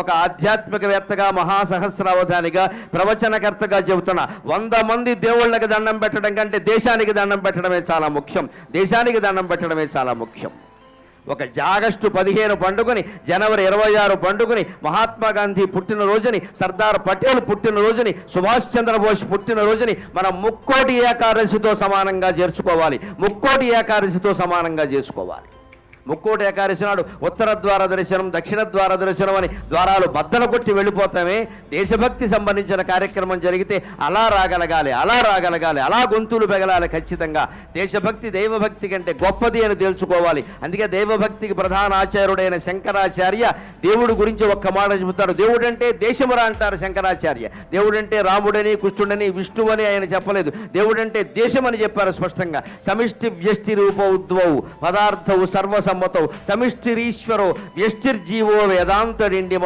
ఒక ఆధ్యాత్మికవేత్తగా మహాసహస్రావధానిగా ప్రవచనకర్తగా చెబుతున్నా వంద మంది దేవుళ్ళకి దండం పెట్టడం కంటే దేశానికి దండం పెట్టడమే చాలా ముఖ్యం. దేశానికి దండం పెట్టడమే చాలా ముఖ్యం. ఒక ఆగస్టు పదిహేను పండుగని జనవరి ఇరవై ఆరు పండుగని మహాత్మా గాంధీ పుట్టినరోజుని సర్దార్ పటేల్ పుట్టినరోజుని సుభాష్ చంద్రబోస్ పుట్టినరోజుని మనం ముక్కోటి ఏకాదశితో సమానంగా చేర్చుకోవాలి ముక్కోటి ఏకాదశితో సమానంగా చేసుకోవాలి. ముక్కోటి ఏకాదశి నాడు ఉత్తర ద్వార దర్శనం దక్షిణ ద్వార దర్శనం అని ద్వారాలు బద్దలు కొట్టి వెళ్ళిపోతామే. దేశభక్తి సంబంధించిన కార్యక్రమం జరిగితే అలా రాగలగాలి అలా రాగలగాలి అలా గొంతులు పెగలాలి ఖచ్చితంగా. దేశభక్తి దైవభక్తి కంటే గొప్పది అని తేల్చుకోవాలి. అందుకే దైవభక్తికి ప్రధాన ఆచార్యుడైన శంకరాచార్య దేవుడు గురించి ఒక్క మాట చెబుతాడు. దేవుడంటే దేశమురా అంటారు శంకరాచార్య. దేవుడంటే రాముడని కృష్ణుడని విష్ణువని ఆయన చెప్పలేదు. దేవుడంటే దేశమని చెప్పారు స్పష్టంగా. సమిష్టి వ్యష్టి రూప ఉద్వవు పదార్థవు సర్వసమ్మతవు సమిష్టిరీశ్వరో వ్యష్టిర్జీవో వేదాంతడిండి